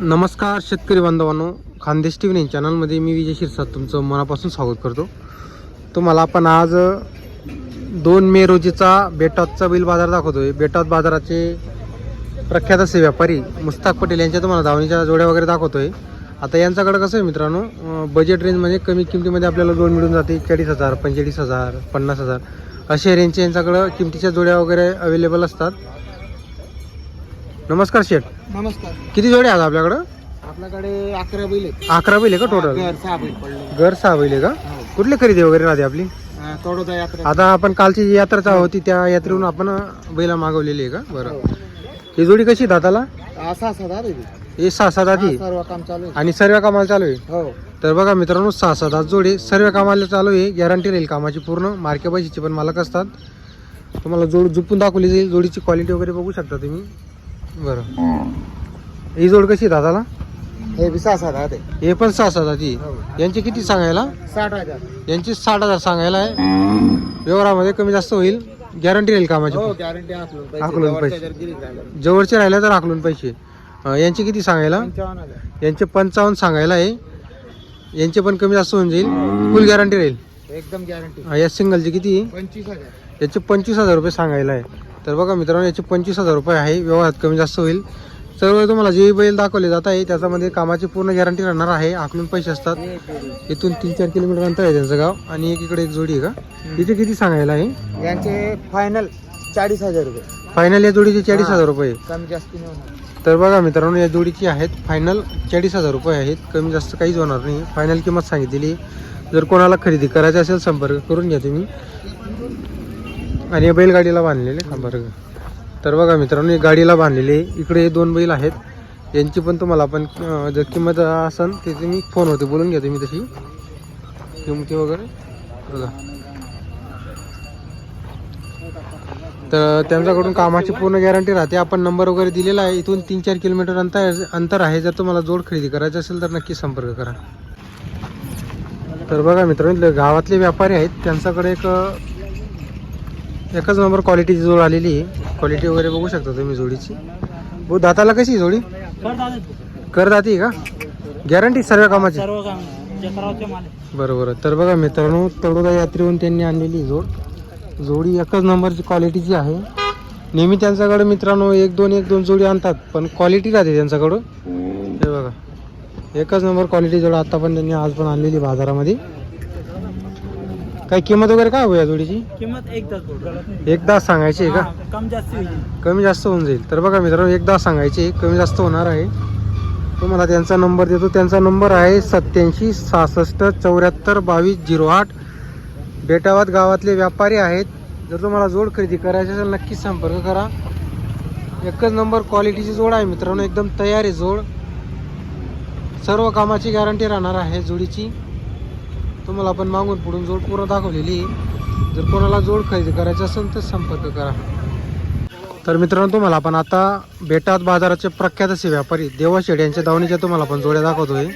नमस्कार शेतकरी बांधवांनो खानदेश टी व्ही चॅनलमध्ये मी विजय शिरसाद तुमचं मनापासून स्वागत करतो. तुम्हाला आपण आज दोन मे रोजीचा बेटातचा बिल बाजार दाखवतोय. बेटात बाजाराचे प्रख्यात असे व्यापारी मुस्ताक पटेल यांच्या तुम्हाला धावणीच्या जोड्या वगैरे दाखवतोय. आता यांच्याकडं कसं आहे मित्रांनो बजेट म्हणजे रेंजमध्ये कमी किमतीमध्ये आपल्याला लोन मिळून जाते. चाळीस हजार पंचेचाळीस हजार पन्नास हजार अशा रेंजचे यांच्याकडं किमतीच्या जोड्या वगैरे अवेलेबल असतात. नमस्कार शेठ. नमस्कार. किती जोड्या आहेत आपल्याकडं? आपल्याकडे अकरा बैल आहेत. अकरा बैल आहे का टोटल घर सहा बैल पडले घर सहा बैल आहे का? हो. कुठली खरेदी वगैरे राहते आपली? अं, तोडोदा यात्रा. आता आपण कालची जी यात्रा होती त्या यात्रेवरून आपण बैला मागवलेली आहे का? बरं. ही जोडी कशी दाताला असा असा दादा हे सहा सात आधी सर्व काम चालू आहे. आणि सर्व कामाला चालू आहे? हो. तर बघा मित्रांनो सहा सात आज जोडी सर्व कामाला चालू आहे. गॅरंटी राहील कामाची पूर्ण. मार्के पैशाचे पण मालक असतात. तुम्हाला जोड जुपून दाखवली जाईल. जोडीची क्वालिटी वगैरे बघू शकता तुम्ही. बरं. ही. जोड कशी दादाला? हे बी सहा दादा हे पण सहा सात आधी हो. यांची किती सांगायला? साठ हजार. यांची साठ हजार सांगायला आहे. व्यवहारामध्ये कमी जास्त होईल. गॅरंटी राहील कामाची. हो गॅरंटी जवळच्या पैसे. जर. जवळचे राहिले तर आकलून पैसे. अं, यांचे किती सांगायला? पंचावन्न हजार. यांचे पंचावन्न सांगायला आहे. यांचे पण कमी जास्त होऊन जाईल. फुल गॅरंटी राहील. एकदम गॅरंटी अं, या सिंगलचे किती? आहे? पंचवीस हजार. याचे पंचवीस हजार रुपये सांगायला आहे. तर बघा मित्रांनो याचे पंचवीस हजार रुपये आहे. व्यवहारात कमी जास्त होईल. सर्व तुम्हाला जे बैल दाखवले जात आहे त्याच्यामध्ये कामाची पूर्ण गॅरंटी राहणार आहे. आकलून पैसे असतात. इथून तीन चार किलोमीटर अंतर आहे त्यांचं गाव. आणि एक इकडे एक जोडी आहे का? इथे किती सांगायला आहे? यांचे फायनल चाळीस हजार रुपये. फायनल या जोडीचे चाळीस हजार रुपये. कमी जास्त तर बघा मित्रांनो या जोडीची आहेत. फायनल चाळीस हजार रुपये आहेत. कमी जास्त काहीच होणार नाही. फायनल किंमत सांगितलेली. जर कोणाला खरेदी करायची असेल संपर्क करून घ्या तुम्ही. आणि बैलगाडीला बांधलेले हा बरं तर बघा मित्रांनो गाडीला बांधलेले इकडे हे दोन बैल आहेत. यांची पण तुम्हाला आपण जर किंमत असेल मी फोन फोनवरती बोलून घ्या तुम्ही तशी. किंमती वगैरे बघा. तर त्यांच्याकडून कामाची पूर्ण गॅरंटी राहते. आपण नंबर वगैरे दिलेला आहे. इथून तीन चार किलोमीटर अंतर अंतर आहे. जर तुम्हाला जोड खरेदी करायची असेल तर नक्की संपर्क करा. तर बघा मित्रांनो गावातले व्यापारी आहेत. त्यांच्याकडे एक एकच नंबर क्वालिटीची जोड आलेली आहे. क्वालिटी वगैरे बघू शकता तुम्ही जोडीची. भाऊ दाताला कशी जोडी? कर दाती का? गॅरंटी सर्व कामाची. सर्व काम चक्रावचे माल बरं बरं तर बघा मित्रांनो तळोदा यात्रेहून त्यांनी आणलेली जोड. जोडी एकच नंबरची क्वालिटीची आहे. नेहमी त्यांच्याकडे मित्रांनो एक दोन एक दोन जोडी आणतात पण क्वालिटी राहते त्यांच्याकडं. हे बघा. एकच नंबर क्वालिटी जोड आता पण त्यांनी आज पण आणलेली बाजारामध्ये. काही किंमत वगैरे काय होईल या जोडीची? किंमत एक तास एकदा सांगायची आहे का? कम जास्त कमी जास्त होऊन जाईल. तर बघा मित्रांनो एकदा सांगायचे कमी जास्त होणार आहे. तुम्हाला त्यांचा नंबर देतो. त्यांचा नंबर आहे सत्याऐंशी सहासष्ट चौऱ्याहत्तर बावीस झिरो आठ. बेटावात गावातले व्यापारी आहेत. जर तुम्हाला जोड खरेदी करायची असेल नक्कीच संपर्क करा. एकच नंबर क्वालिटीची जोड आहे मित्रांनो. एकदम तयार आहे जोड. सर्व कामाची गॅरंटी राहणार आहे जोडीची. तुम्हाला आपण मागून पुढून जोड पूर्ण दाखवलेली जर कोणाला जोड खरेदी करायची असेल तर संपर्क करा. तर मित्रांनो तुम्हाला आपण आता बेटात बाजाराचे प्रख्यात असे व्यापारी देवाशेड यांच्या दावणीच्या तुम्हाला आपण जोड्या दाखवतोय.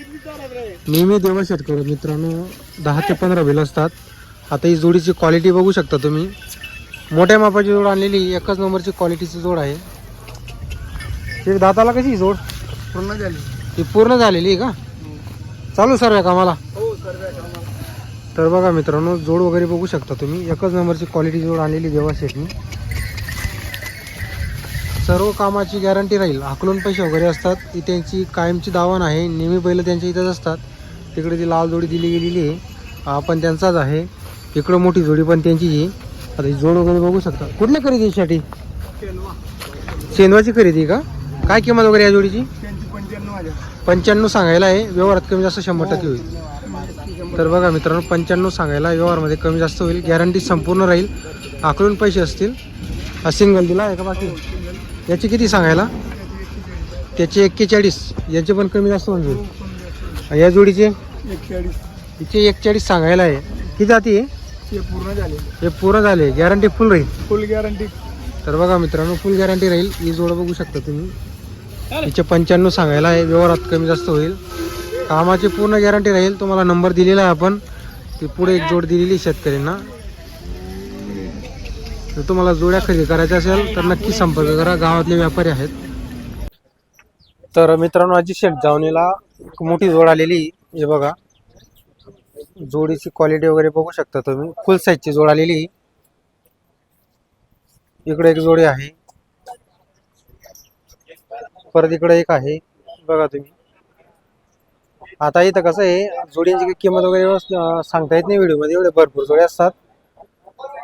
नेहमी देवाशेड करत मित्रांनो दहा ते पंधरा बिल असतात. आता ही जोडीची क्वालिटी बघू शकता तुम्ही. मोठ्या मापाची जोड आणलेली एकच नंबरची क्वालिटीची जोड आहे. एक दाताला कशी जोड? पूर्ण झाली. ती पूर्ण झालेली आहे का? चालू सर्व कामाला? हो सर्व तर बघा मित्रांनो जोड वगैरे बघू शकता तुम्ही. एकच नंबरची क्वालिटी जोड आणलेली देवा शेटनी सर्व कामाची गॅरंटी राहील. हाकलून पैसे वगैरे असतात. ही त्यांची कायमची दावण आहे. नेहमी बैल त्यांच्या इथंच असतात. तिकडे ती लाल जोडी दिली गेलेली आहे. हा पण त्यांचाच आहे. इकडं मोठी जोडी पण त्यांचीच आहे. आता ही जोड वगैरे बघू शकता. कुठल्या खरेदीसाठी शेनवाची खरेदी का? काय किंमत वगैरे या जोडीची? त्यांची पंच्याण्णव सांगायला आहे. व्यवहारात कमी जास्त शंभर टक्के होईल. तर बघा मित्रांनो पंच्याण्णव सांगायला व्यवहारमध्ये कमी जास्त होईल गॅरंटी संपूर्ण राहील. आकलून पैसे असतील. हा सिंगल दिला आहे का बाकी? याचे किती सांगायला? त्याचे एक्केचाळीस. याचे पण कमी जास्त होऊन जाईल. या जोडीचे? हिचे एकचाळीस सांगायला आहे. किती जाती आहे? पूर्ण झाले हे पूर्ण झाले. गॅरंटी फुल राहील. फुल गॅरंटी तर बघा मित्रांनो फुल गॅरंटी राहील. ही जोड बघू शकता तुम्ही. हिचे पंच्याण्णव सांगायला आहे. व्यवहारात कमी जास्त होईल. कामाची पूर्ण गॅरंटी राहील तुम्हाला नंबर दिलेला आहे आपण. ती पुढे एक जोड दिलेली शेतकऱ्यांना. जर तुम्हाला जोड्या खरेदी करायच्या असेल तर नक्की संपर्क करा. गावातले व्यापारी आहेत. तर मित्रांनो आजी शेट जावणीला एक मोठी जोड आलेली हे बघा. जोडीची क्वालिटी वगैरे बघू शकता तुम्ही. फुल साईजची जोड आलेली इकडे एक जोडी आहे. परत इकडे एक आहे. बघा तुम्ही. आता इथं कसं आहे जोडींची काही किंमत वगैरे व्यवस्थित, सांगता येत नाही व्हिडिओमध्ये एवढे भरपूर जोड्या असतात.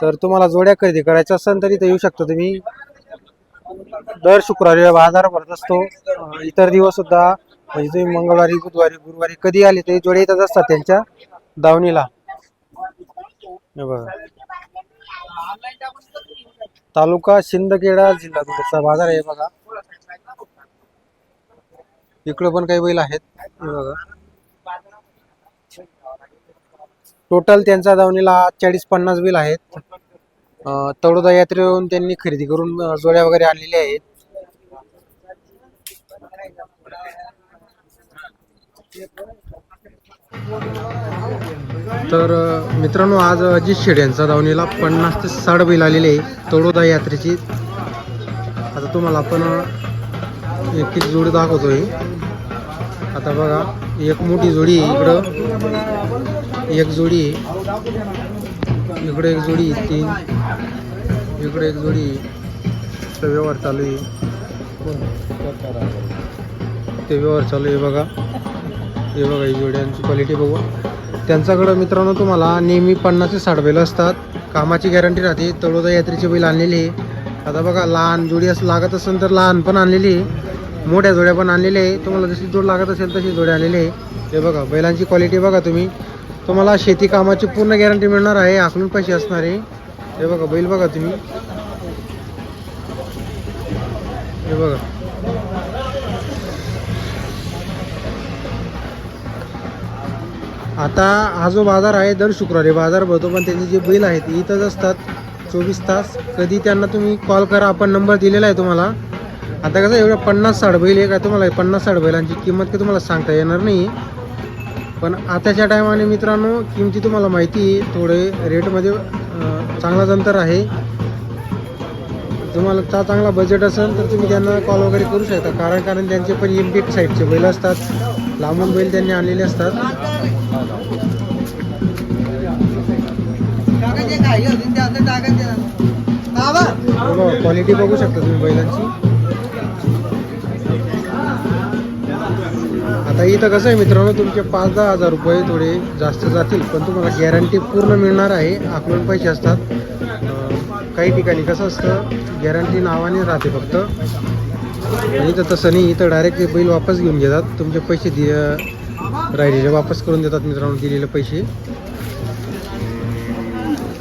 तर तुम्हाला जोड्या खरेदी करायच्या असेल तर इथं येऊ शकता तुम्ही. दर शुक्रवारी बाजार भरत असतो. इतर दिवस सुद्धा म्हणजे तुम्ही मंगळवारी बुधवारी गुरुवारी कधी आले तरी जोडे येतच असतात त्यांच्या दावणीला. बघा. तालुका शिंदखेडा जिल्हा धुळ्याचा बाजार आहे बघा. इकडं पण काही बैल आहेत. बघा. टोटल त्यांच्या दावणीला चाळीस पन्नास बिल आहेत. तळोदा यात्रेवरून त्यांनी खरेदी करून जोड्या वगैरे आणलेल्या आहेत. तर मित्रांनो आज अजित शेड यांचा दावणीला पन्नास ते साठ बैल आलेले आहे तळोदा यात्रेची. आता तुम्हाला आपण एक जोडी दाखवतोय. आता बघा एक मोठी जोडी आहे इकडं. एक जोडी आहे. इकडे एक जोडी तीन. इकडे एक जोडी आहे. व्यवहार चालू आहे. ते व्यवहार चालू आहे बघा. हे बघा ही जोड्यांची क्वालिटी बघू. त्यांच्याकडं मित्रांनो तुम्हाला नेहमी पन्नासचे साठ बैल असतात. कामाची गॅरंटी राहते. तळोदा यात्रेची बैल आणलेली आहे. आता बघा लहान जोडी असं लागत असेल तर लहान पण आणलेली आहे. मोठ्या जोड्या पण आणलेल्या आहे. तुम्हाला जशी जोड लागत असेल तशी जोड्या आणलेली आहे. हे बघा बैलांची क्वालिटी बघा तुम्ही. तुम्हाला शेती कामाची पूर्ण गॅरंटी मिळणार आहे. आखलून पैसे असणार. आहे हे बघा बैल बघा तुम्ही. हे बघा. आता हा जो बाजार आहे दर शुक्रवारी बाजार भरतो पण त्यांचे जे बैल आहेत इथंच असतात. चोवीस तास. कधी त्यांना तुम्ही कॉल करा. आपण नंबर दिलेला आहे तुम्हाला. आता कसं एवढ्या पन्नास साठ बैल आहे का तुम्हाला. पन्नास साठ बैलांची किंमत काही तुम्हाला सांगता येणार नाही पण आताच्या टायमाने मित्रांनो किमती तुम्हाला माहिती आहे थोडे रेटमध्ये चांगलाच अंतर आहे. तुम्हाला चा चांगला बजेट असेल तर तुम्ही त्यांना कॉल वगैरे करू शकता. कारण कारण त्यांचे पण एम पी साईडचे बैल असतात. लांबून बैल त्यांनी आणलेले असतात. क्वालिटी बघू शकता तुम्ही बैलांची. आता इथं कसं आहे मित्रांनो तुमचे पाच दहा हजार रुपये थोडे जास्त जातील पण तुम्हाला गॅरंटी पूर्ण मिळणार आहे. आकलून पैसे असतात. काही ठिकाणी कसं असतं गॅरंटी नावाने राहते फक्त. आणि इथं तसं नाही इथं डायरेक्ट ते बैल वापस घेऊन घेतात. तुमचे पैसे दि राहिलेले वापस करून देतात मित्रांनो दिलेले पैसे.